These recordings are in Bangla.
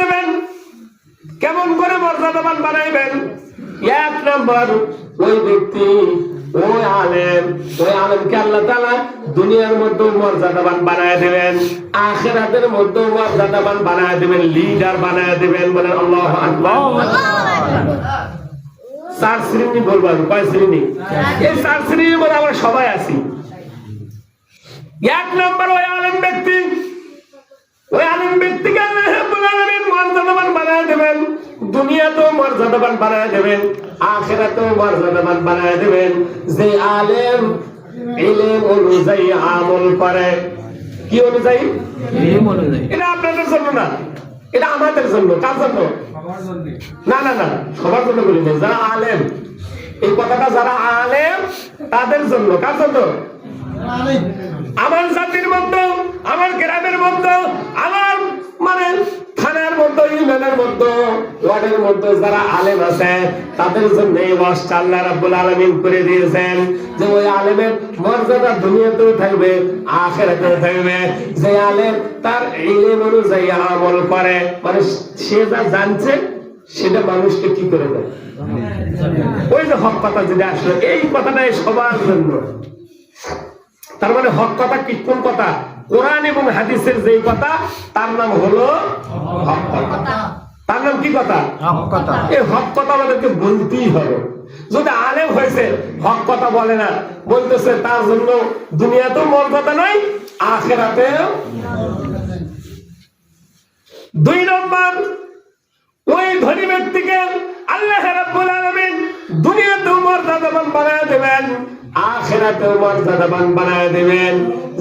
দেবেন কেমন করে মর্যাদাবান বানাইবেন? এক নম্বর, ওই ব্যক্তি, ওই আলেম, ওই আলেমকে আল্লাহ তাআলা দুনিয়ার মধ্যে মর্যাদাবান বানায় দেবেন, আখেরাতের মধ্যে মর্যাদাবান বানায় দেবেন লিডার বানায় দেবেন বলেন আল্লাহ চার শ্রেণি বলব আমি, কয় শ্রেণি? এই চার শ্রেণির মধ্যে আমরা সবাই আছি। এক নম্বর, ওই আলেম ব্যক্তি, ওই আলেম ব্যক্তিকে আল্লাহ মর্যাদাবান বানায় দেবেন দুনিয়াতেও মর্যাদাবান বানায় দেবেন আখিরাতেও মর্যাদাবান বানায় দেবেন। যে আলেম ইলম অনুযায়ী আমল করে। কি অনুযায়ী? এটা আপনাদের জন্য না এটা আমাদের জন্য কার জন্য? না না না সবার জন্য বলি না যারা আলেম এই কথাটা যারা আলেম তাদের জন্য কার জন্য? আমার ওয়ার্ডের মধ্যে যারা আলেম আছে, তাদের জন্য এই ওয়াজটা আল্লাহ রাব্বুল আলামিন করে দিয়েছেন যে ওই আলেমের মর্যাদা দুনিয়াতেও থাকবে, আখেরাতেও থাকবে। যে আলেম তার ইলম অনুযায়ী আমল করে মানে সে যা জানছে, সেটা মানুষকে কি করে দেয়? ওই যে হক কথা যেটা আসলো, এই কথাটাই সবার জন্য। তার মানে হক কথা কি? কোন কথা? কোরআন এবং হাদিসের যেই কথা, তার নাম হলো হক কথা। তার নাম কি কথা? এই হক কথা আমাদেরকে বলতেই হবে। যদি আলেম হয়েছে হক কথা বলে না। বলতেছে তার জন্য দুনিয়াতেও মর্যাদা নাই আখেরাতেও দুই নম্বর ওই ধনী ব্যক্তিকে আল্লাহ রাব্বুল আলামিন দুনিয়াতেও মর্যাদাবান বানায় দেবেন আখিরাতেও মর্যাদাবান বানায় দেবেন।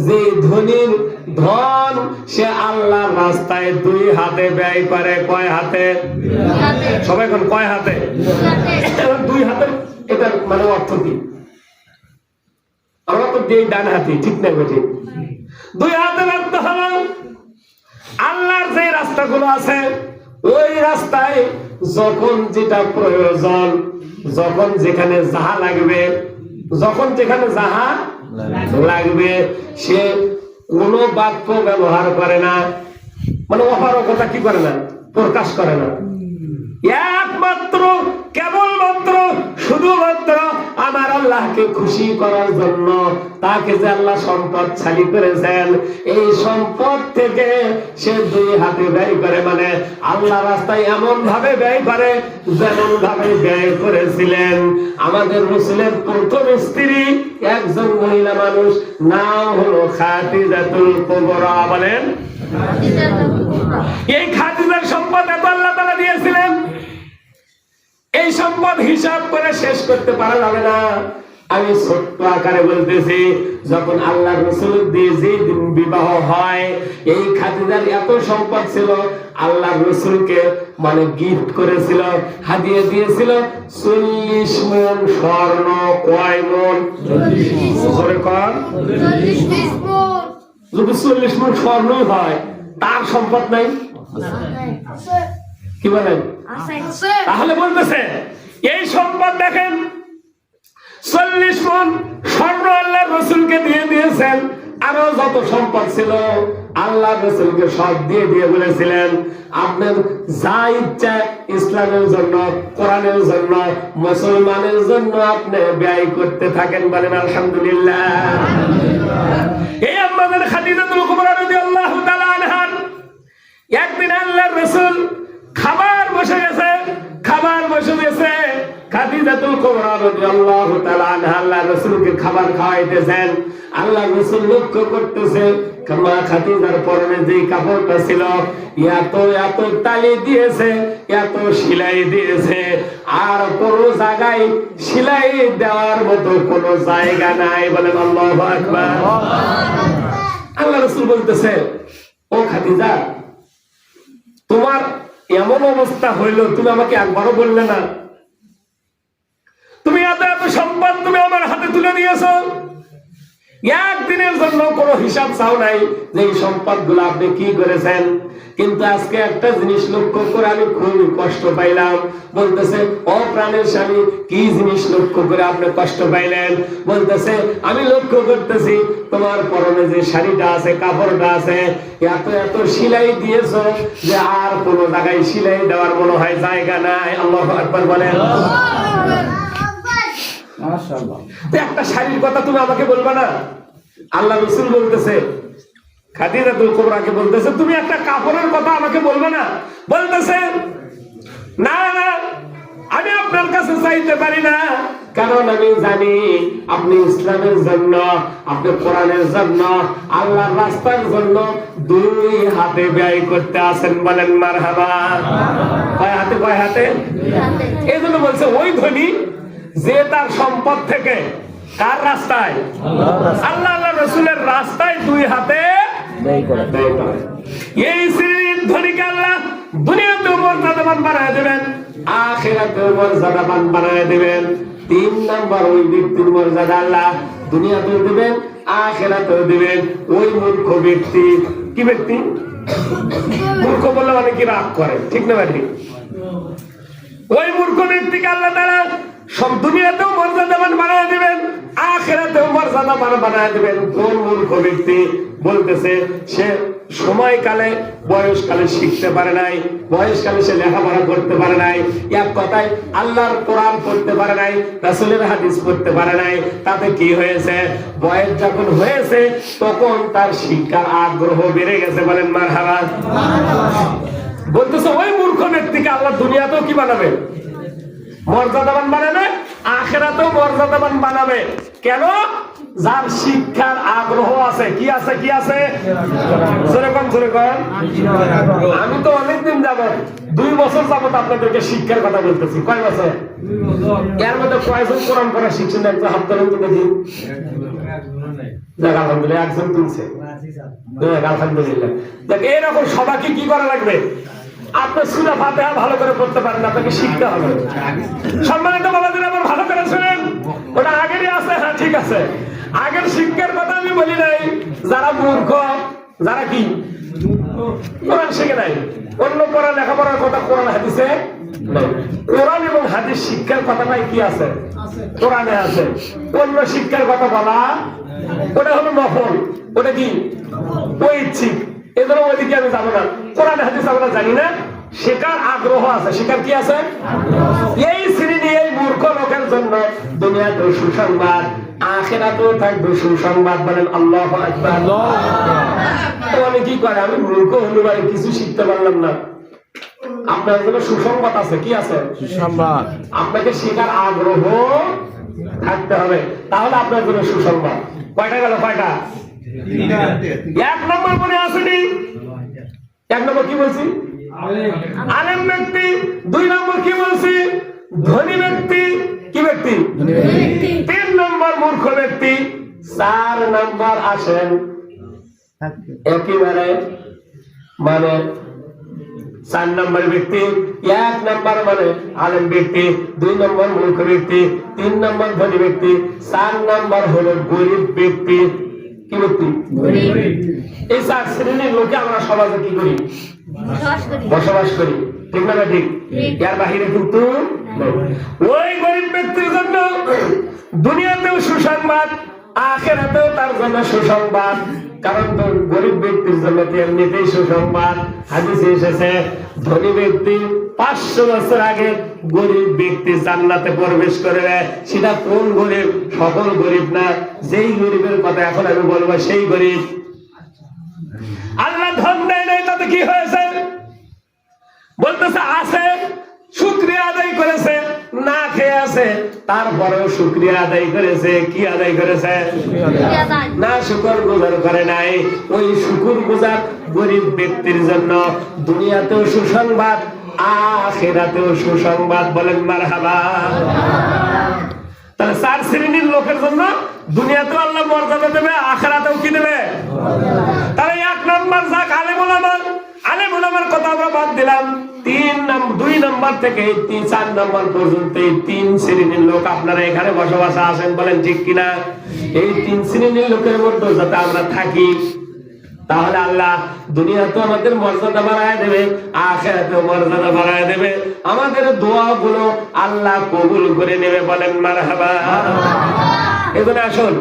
যে ধনীর ধন সে আল্লাহর রাস্তায় দুই হাতে ব্যয় করে কয় হাতে? সবাই এখন কয় হাতে? দুই হাতের এটা মানে অর্থ কি? আমরা তো দিই ডান হাতি ঠিক না ঠিক দুই হাতের অর্থ হলো আল্লাহর যে রাস্তাগুলো আছে ওই রাস্তায় যখন যেটা প্রয়োজন, যখন যেখানে যাহা লাগবে, যখন যেখানে যাহা লাগবে, সে কোন বাক্য ব্যবহার করে না। মানে অপারকতা কি করে না? প্রকাশ করে না। একমাত্র কেবলমাত্র শুধুমাত্র আমার আল্লাহকে খুশি করার জন্য তাকে যে আল্লাহ সম্পদ ছালি করেছেন এই সম্পদ থেকে সে দুই হাতে ব্যয় করে। মানে আল্লাহ রাস্তায় এমন ভাবে ব্যয় করে যেমন ভাবে ব্যয় করেছিলেন। আমাদের রসুলের প্রথম স্ত্রী একজন মহিলা মানুষ নাম হলো খাতিজাতুল কুবরা। বলেন। এই খাদিজার সম্পদ এত আল্লাহ তালা দিয়েছিলেন। এই সম্পদ হিসাব করে শেষ করতে পারা যাবে না। আমি ছোট্ট আকারে বলতেছি, যখন আল্লাহ রসুল দিয়ে যে দিন বিবাহ হয়, এই খাদিজার এত সম্পদ ছিল আল্লাহ রসুলকে মানে গিফট করেছিল, হাদিয়ে দিয়েছিল, চল্লিশ মন স্বর্ণ কয় মন? যদি চল্লিশ মন স্বর্ণ হয়, তার সম্পদ নাই? কি বলেন? তাহলে বলতেছে এই সম্পদ দেখেন চল্লিশ মন স্বর্ণ আল্লাহ রসুলকে দিয়ে দিয়েছেন আরও যত সম্পদ ছিল আল্লাহ রসুলকে সব দিয়ে দিয়ে বলেছিলেন আপনার যা ইচ্ছা ইসলামের জন্য কোরআনের জন্য মুসলমানের জন্য আপনি ব্যয় করতে থাকেন বলেন আলহামদুলিল্লাহ। এই আমাদের খাদিজাতুল কুবরা রাদিয়াল্লাহু তাআলা একদিন আল্লাহর রাসূল কোন দেওয়ার মতো জায়গা নাই বলেন আল্লাহ রাসূল বলতেছে, ও খাদিজা, তোমার এমন অবস্থা হইল, তুমি আমাকে একবারও বললে না। তুমি এত এত সম্পদ তুমি আমার হাতে তুলে দিয়েছ একদিনের জন্য কোনো হিসাব চাও নাই যে এই সম্পদ আপনি কি করেছেন। কিন্তু আজকে একটা জিনিস লক্ষ্য করে আমি খুবই কষ্ট পাইলাম। বলতেছে, ও প্রাণের স্বামী, কি জিনিস লক্ষ্য করে আপনি কষ্ট পাইলেন? বলতেছে, আমি লক্ষ্য করতেছি, তোমার পরনে যে শাড়িটা আছে, কাপড়টা আছে, এত এত সিলাই দিয়েছ যে আর কোনো জায়গায় সিলাই দেওয়ার মনে হয় জায়গা নাই। আল্লাহ একবার বলেন। একটা শাড়ির কথা তুমি আমাকে বলবা না? আল্লাহ রসুল বলতেছে খাদিজাতুল কোবরাকে বলতেছে তুমি একটা কাপড়ের কথা আমাকে বলবে না? বলতেছে না না আমি আপনার কাছে চাইতে পারি না। কারণ আমি জানি আপনি ইসলামের জন্য আপনি কোরআনের জন্য আল্লাহর রাস্তার জন্য দুই হাতে ব্যয় করতে আসেন বলেন মার কয় হাতে কয় হাতে? এই জন্য যে তার সম্পদ থেকে কার রাস্তায়? আল্লাহ আল্লাহ রসুলের রাস্তায় দুই হাতে। এই শ্রেণির ধনীকে আল্লাহ দুনিয়াতে মর্যাদাবান বানায় দেবেন আখেরাতে মর্যাদাবান বানায় দেবেন। তিন নম্বর ওই ব্যক্তির মর্যাদা আল্লাহ দুনিয়াতেও দিবেন আখেরাতেও দিবেন। ওই মূর্খ ব্যক্তি কি ব্যক্তি? মূর্খ বললে অনেকে রাগ করে ঠিক না ভাই? ওই মূর্খ ব্যক্তিকে আল্লাহ তারা সব দুনিয়াতেও বানায় দিবেন, আখেরাতেও বানায় দিবেন। কোন মূর্খ ব্যক্তি বলতেছে, সে সময়কালে, বয়সকালে শিখতে পারে নাই, বয়সকালে সে লেখাপড়া করতে পারে নাই, এক কথায় আল্লাহর কোরআন পড়তে পারে নাই, রাসূলের হাদিস পড়তে পারে নাই। তাতে কি হয়েছে? বয়স যখন হয়েছে, তখন তার শিক্ষার আগ্রহ বেড়ে গেছে বলেন মারহাবা। বলতেছে, ওই মূর্খ ব্যক্তিকে আল্লাহ দুনিয়াতেও কি বানাবে? মর্যাদাবান বানাবে, আখেরাতেও মর্যাদাবান বানাবে। কেন? যার শিক্ষার আগ্রহ আছে। কি আছে কি আছে? আমি তো অনেকদিন যাব দুই বছর যাবত আপনাদেরকে শিক্ষার কথা বলতেছি। কয় বছর? এর মধ্যে কয়জন কোরআন করা শিখছেন হাত ধরেন তো দেখি। দেখ, আলহামদুলিল্লাহ, একজন তুলছে। দেখ, আলহামদুলিল্লাহ। দেখ, এরকম সবাইকে কি করা লাগবে? আপনি সুরা ফাতেহা ভালো করে পড়তে পারেন, আপনাকে শিখতে হবে। সম্মানিত বাবাদের আবার ভালো করে শুনেন। ওটা আগেরই আছে হ্যাঁ ঠিক আছে। আগের শিক্ষার কথা আমি বলি নাই, যারা মূর্খ, যারা কি? কোরআন শিখে নাই। অন্য পড়া লেখাপড়ার কথা কোরআন, হাদিসে। কোরআন এবং হাদিস শিক্ষার কথাটাই কি আছে? কোরআনে আছে। অন্য শিক্ষার কথা বলা, ওটা হলো নফল। ওটা কি? ঐচ্ছিক এজন্য ওইদিকে আমি যাব না? কোরআন হাদিস আমরা জানি না। শেখার আগ্রহ আছে। শেখার কি আছে? এই শ্রেণি এই মূর্খ লোকের জন্য দুনিয়াতে সুসংবাদ আখেরাতেও থাকবে সুসংবাদ বলেন আল্লাহ আকবার। তো আমি কি করে? আমি মূর্খ হলে ভাই কিছু শিখতে পারলাম না। আপনার জন্য সুসংবাদ আছে। কি আছে? সংবাদ আপনাকে শেখার আগ্রহ থাকতে হবে। তাহলে আপনার জন্য সুসংবাদ। কয়টা গেল? কয়টা? এক নম্বর মনে আসেনি এক নম্বর কি বলছি? আলেম ব্যক্তি। দুই নম্বর কি বলছি? ধনী ব্যক্তি। কি ব্যক্তি। তিন নম্বর মূর্খ ব্যক্তি। চার নম্বর আসেন। একেবারে মানে চার নম্বর ব্যক্তি এক নম্বর মানে আলেম ব্যক্তি দুই নম্বর মূর্খ ব্যক্তি তিন নম্বর ধনী ব্যক্তি চার নম্বর হলো গরিব ব্যক্তি। কি ব্যক্তি এই চার শ্রেণির লোকে আমরা সমাজে কি করি? বসবাস করি। ঠিক না না ঠিক? এর বাহিরে কিন্তু ওই গরিব ব্যক্তির জন্য দুনিয়াতেও সুসংবাদ আখেরাতেও তার জন্য সুসংবাদ। কারণ তো গরিব ব্যক্তির জন্য এমনিতেই সুসংবাদ। হাদিসে এসেছে ধনী ব্যক্তি পাঁচশো বছর আগে গরিব ব্যক্তি জান্নাতে প্রবেশ করবে সেটা কোন গরিব? সকল গরিব না। যেই গরিবের কথা এখন আমি বলব সেই গরিব। আল্লাহ ধন দেয় নাই তাতে কি হয়েছে? বলতেছে আছে শুক্রিয়া আদায় করেছে না খেয়ে আছে তারপরেও শুক্রিয়া আদায় করেছে কি আদায় করেছে? না শুকর গুজার করে নাই। ওই শুকুর গুজার গরিব ব্যক্তির জন্য দুনিয়াতেও সুসংবাদ আখেরাতেও সুসংবাদ বলেন, মারহাবা। তাহলে চার শ্রেণির লোকের জন্য দুনিয়াতেও আল্লাহ মর্যাদা দেবে, আখেরাতেও কি দেবে? তাহলে এক নম্বর যাক আলেম ওলামা আলেম কথা আমরা বাদ দিলাম। তিন দুই নম্বর থেকে তিন চার নম্বর পর্যন্ত এই তিন শ্রেণির লোক আপনারা এখানে বসবাসে আসেন বলেন ঠিক কিনা? এই তিন শ্রেণির লোকের মধ্যে যাতে আমরা থাকি তাহলে আল্লাহ দুনিয়া তো আমাদের মর্যাদা বাড়ায় দেবে আখেরাতেও মর্যাদা বাড়ায় দেবে। আমাদের দোয়াগুলো আল্লাহ কবুল করে নেবে বলেন মারহাবা। এজন্য আসুন